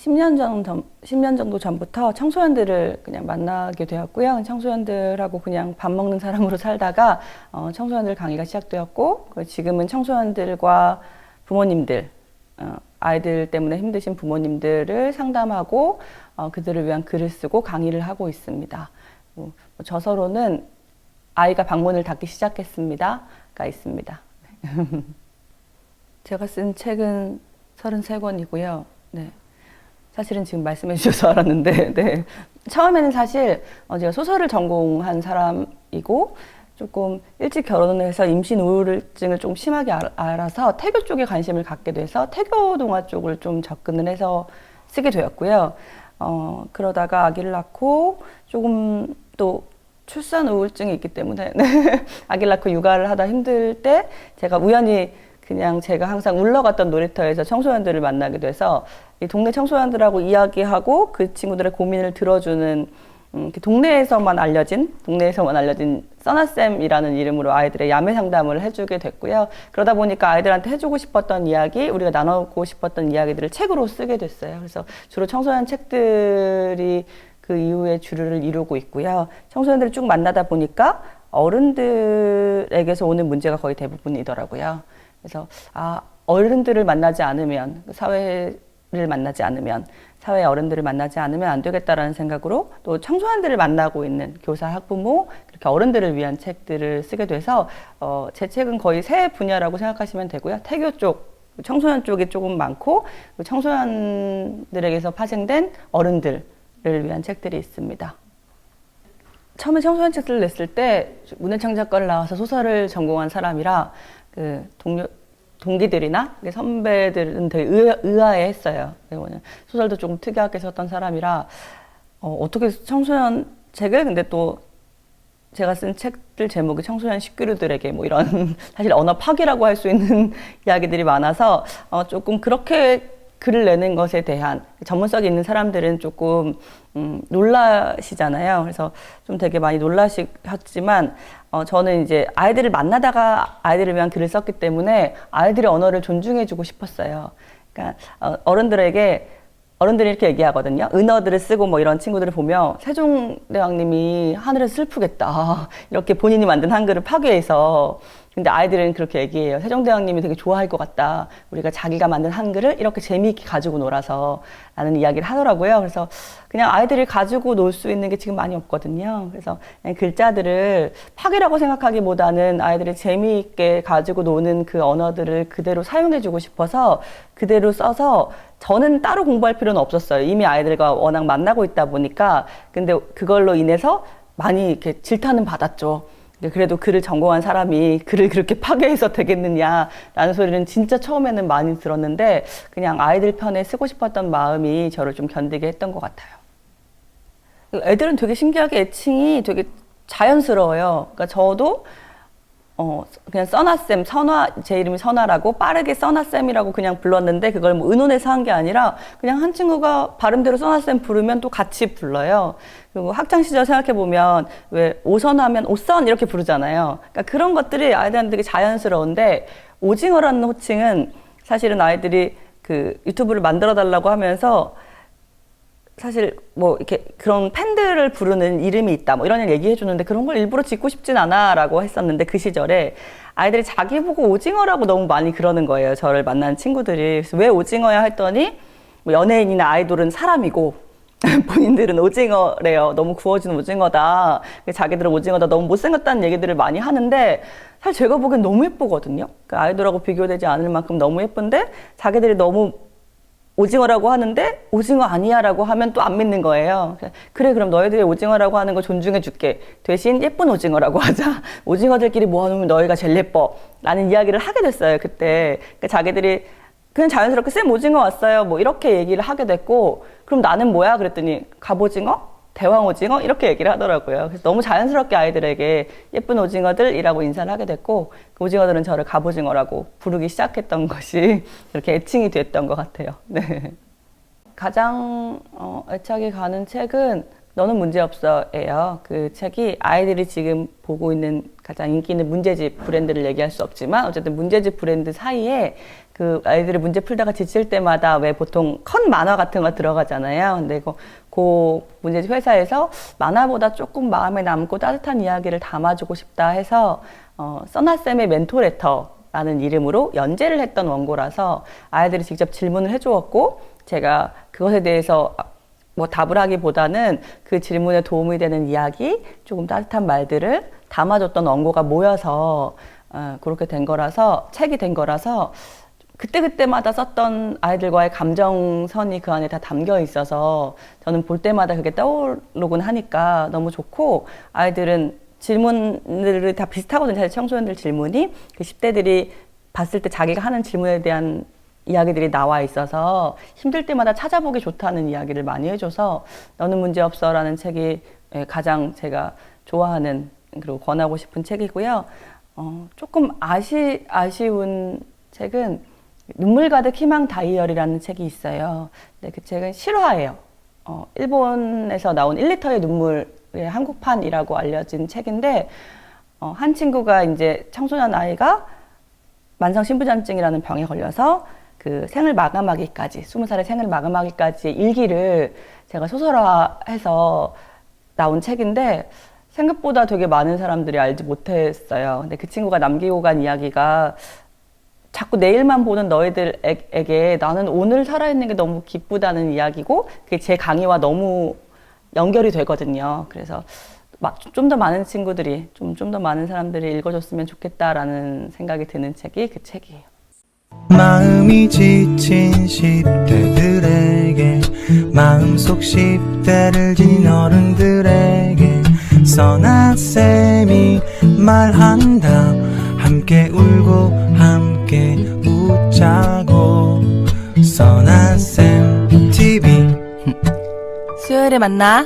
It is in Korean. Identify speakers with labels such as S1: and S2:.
S1: 10년 정도, 10년 정도 전부터 청소년들을 그냥 만나게 되었고요. 청소년들하고 그냥 밥 먹는 사람으로 살다가 어, 청소년들 강의가 시작되었고 지금은 청소년들과 부모님들 어, 아이들 때문에 힘드신 부모님들을 상담하고 어, 그들을 위한 글을 쓰고 강의를 하고 있습니다. 뭐, 뭐 저서로는 아이가 방문을 닫기 시작했습니다가 있습니다. 네. 제가 쓴 책은 33권이고요. 네. 사실은 지금 말씀해 주셔서 알았는데, 네. 처음에는 사실 어, 제가 소설을 전공한 사람이고, 조금 일찍 결혼을 해서 임신 우울증을 좀 심하게 알아서 태교 쪽에 관심을 갖게 돼서 태교 동화 쪽을 좀 접근을 해서 쓰게 되었고요. 어, 그러다가 아기를 낳고 조금 또 출산 우울증이 있기 때문에 네. 아기를 낳고 육아를 하다 힘들 때 제가 우연히 그냥 제가 항상 울러갔던 놀이터에서 청소년들을 만나게 돼서 이 동네 청소년들하고 이야기하고 그 친구들의 고민을 들어주는 음, 그 동네에서만 알려진 동네에서만 알려진 써나쌤이라는 이름으로 아이들의 야매 상담을 해주게 됐고요. 그러다 보니까 아이들한테 해주고 싶었던 이야기, 우리가 나누고 싶었던 이야기들을 책으로 쓰게 됐어요. 그래서 주로 청소년 책들이 그 이후에 주류를 이루고 있고요. 청소년들을 쭉 만나다 보니까 어른들에게서 오는 문제가 거의 대부분이더라고요. 그래서 아 어른들을 만나지 않으면 사회 어른들을 만나지 않으면 사회 어른들을 만나지 않으면 안 되겠다라는 생각으로 또 청소년들을 만나고 있는 교사 학부모 그렇게 어른들을 위한 책들을 쓰게 돼서 어, 제 책은 거의 세 분야라고 생각하시면 되고요 태교 쪽 청소년 쪽이 조금 많고 그 청소년들에게서 파생된 어른들을 위한 책들이 있습니다. 처음에 청소년 책들을 냈을 때문예창작가를 나와서 소설을 전공한 사람이라 그 동료 동기들이나 선배들은 되게 의아해 했어요. 소설도 조금 특이하게 썼던 사람이라 어, 떻게 청소년 책을 근데 또 제가 쓴 책들 제목이 청소년 식구류들에게 뭐 이런 사실 언어 파괴라고 할 수 있는 이야기들이 많아서 어, 조금 그렇게 글을 내는 것에 대한 전문성이 있는 사람들은 조금 음, 놀라시잖아요. 그래서 좀 되게 많이 놀라셨지만 어, 저는 이제 아이들을 만나다가 아이들을 위한 글을 썼기 때문에 아이들의 언어를 존중해주고 싶었어요. 그러니까 어, 어른들에게 어른들이 이렇게 얘기하거든요. 은어들을 쓰고 뭐 이런 친구들을 보면 세종대왕님이 하늘을 슬프겠다. 이렇게 본인이 만든 한글을 파괴해서 근데 아이들은 그렇게 얘기해요. 세종대왕님이 되게 좋아할 것 같다. 우리가 자기가 만든 한글을 이렇게 재미있게 가지고 놀아서 라는 이야기를 하더라고요. 그래서 그냥 아이들이 가지고 놀 수 있는 게 지금 많이 없거든요. 그래서 예, 글자들을 파괴라고 생각하기보다는 아이들이 재미있게 가지고 노는 그 언어들을 그대로 사용해주고 싶어서 그대로 써서 저는 따로 공부할 필요는 없었어요. 이미 아이들과 워낙 만나고 있다 보니까. 근데 그걸로 인해서 많이 이렇게 질타는 받았죠. 네, 그래도 글을 전공한 사람이 글을 그렇게 파괴해서 되겠느냐라는 소리는 진짜 처음에는 많이 들었는데 그냥 아이들 편에 쓰고 싶었던 마음이 저를 좀 견디게 했던 것 같아요. 애들은 되게 신기하게 애칭이 되게 자연스러워요. 그러니까 저도 어, 그냥 써나쌤, 선화, 제 이름이 선화라고 빠르게 써나쌤이라고 그냥 불렀는데 그걸 뭐 의논해서 한 게 아니라 그냥 한 친구가 발음대로 써나쌤 부르면 또 같이 불러요. 그리고 학창시절 생각해보면 왜 오선하면 오선 이렇게 부르잖아요. 그러니까 그런 것들이 아이들한테 되게 자연스러운데 오징어라는 호칭은 사실은 아이들이 그 유튜브를 만들어 달라고 하면서 사실 뭐 이렇게 그런 팬들을 부르는 이름이 있다 뭐 이런 얘기해 주는데 그런 걸 일부러 짓고 싶진 않아라고 했었는데 그 시절에 아이들이 자기 보고 오징어라고 너무 많이 그러는 거예요 저를 만난 친구들이 그래서 왜 오징어야 했더니 뭐 연예인이나 아이돌은 사람이고 본인들은 오징어래요 너무 구워진 오징어다 자기들은 오징어다 너무 못생겼다는 얘기들을 많이 하는데 사실 제가 보기엔 너무 예쁘거든요 그 아이돌하고 비교되지 않을 만큼 너무 예쁜데 자기들이 너무 오징어라고 하는데 오징어 아니야라고 하면 또 안 믿는 거예요. 그래 그럼 너희들이 오징어라고 하는 거 존중해 줄게. 대신 예쁜 오징어라고 하자. 오징어들끼리 모아놓으면 너희가 제일 예뻐. 라는 이야기를 하게 됐어요. 그때 그러니까 자기들이 그냥 자연스럽게 쌤 오징어 왔어요. 뭐 이렇게 얘기를 하게 됐고 그럼 나는 뭐야? 그랬더니 갑오징어? 대왕 오징어 이렇게 얘기를 하더라고요. 그래서 너무 자연스럽게 아이들에게 예쁜 오징어들이라고 인사를 하게 됐고 그 오징어들은 저를 갑오징어라고 부르기 시작했던 것이 이렇게 애칭이 됐던 것 같아요. 네. 가장 어, 애착이 가는 책은 너는 문제없어예요. 그 책이 아이들이 지금 보고 있는 가장 인기 있는 문제집 브랜드를 얘기할 수 없지만 어쨌든 문제집 브랜드 사이에 그 아이들이 문제 풀다가 지칠 때마다 왜 보통 큰 만화 같은 거 들어가잖아요. 근데 이거 그 문제 회사에서 만화보다 조금 마음에 남고 따뜻한 이야기를 담아주고 싶다 해서 어, 써나쌤의 멘토레터라는 이름으로 연재를 했던 원고라서 아이들이 직접 질문을 해주었고 제가 그것에 대해서 아, 뭐 답을 하기보다는 그 질문에 도움이 되는 이야기, 조금 따뜻한 말들을 담아줬던 원고가 모여서 어, 그렇게 된 거라서 책이 된 거라서 그때그때마다 썼던 아이들과의 감정선이 그 안에 다 담겨 있어서 저는 볼 때마다 그게 떠오르곤 하니까 너무 좋고 아이들은 질문들이 다 비슷하거든요. 사실 청소년들 질문이 그 10대들이 봤을 때 자기가 하는 질문에 대한 이야기들이 나와 있어서 힘들 때마다 찾아보기 좋다는 이야기를 많이 해줘서 너는 문제없어라는 책이 예, 가장 제가 좋아하는 그리고 권하고 싶은 책이고요. 어, 조금 아시, 아쉬운 책은 눈물 가득 희망 다이어리라는 책이 있어요. 근그 책은 실화예요. 어, 일본에서 나온 1리터의 눈물의 한국판이라고 알려진 책인데 어, 한 친구가 이제 청소년 아이가 만성 신부전증이라는 병에 걸려서 그 생을 마감하기까지 20살의 생을 마감하기까지 일기를 제가 소설화해서 나온 책인데 생각보다 되게 많은 사람들이 알지 못했어요. 근데 그 친구가 남기고 간 이야기가 자꾸 내일만 보는 너희들에게 나는 오늘 살아있는 게 너무 기쁘다는 이야기고 그게 제 강의와 너무 연결이 되거든요. 그래서 좀 더 많은 친구들이 좀 좀 더 많은 사람들이 읽어줬으면 좋겠다라는 생각이 드는 책이 그 책이에요. 마음이 지친 10대들에게 마음속 10대를 지닌 어른들에게 써나쌤이 말한다 함께 울고 함께 웃자고 써나쌤 TV 수요일에 만나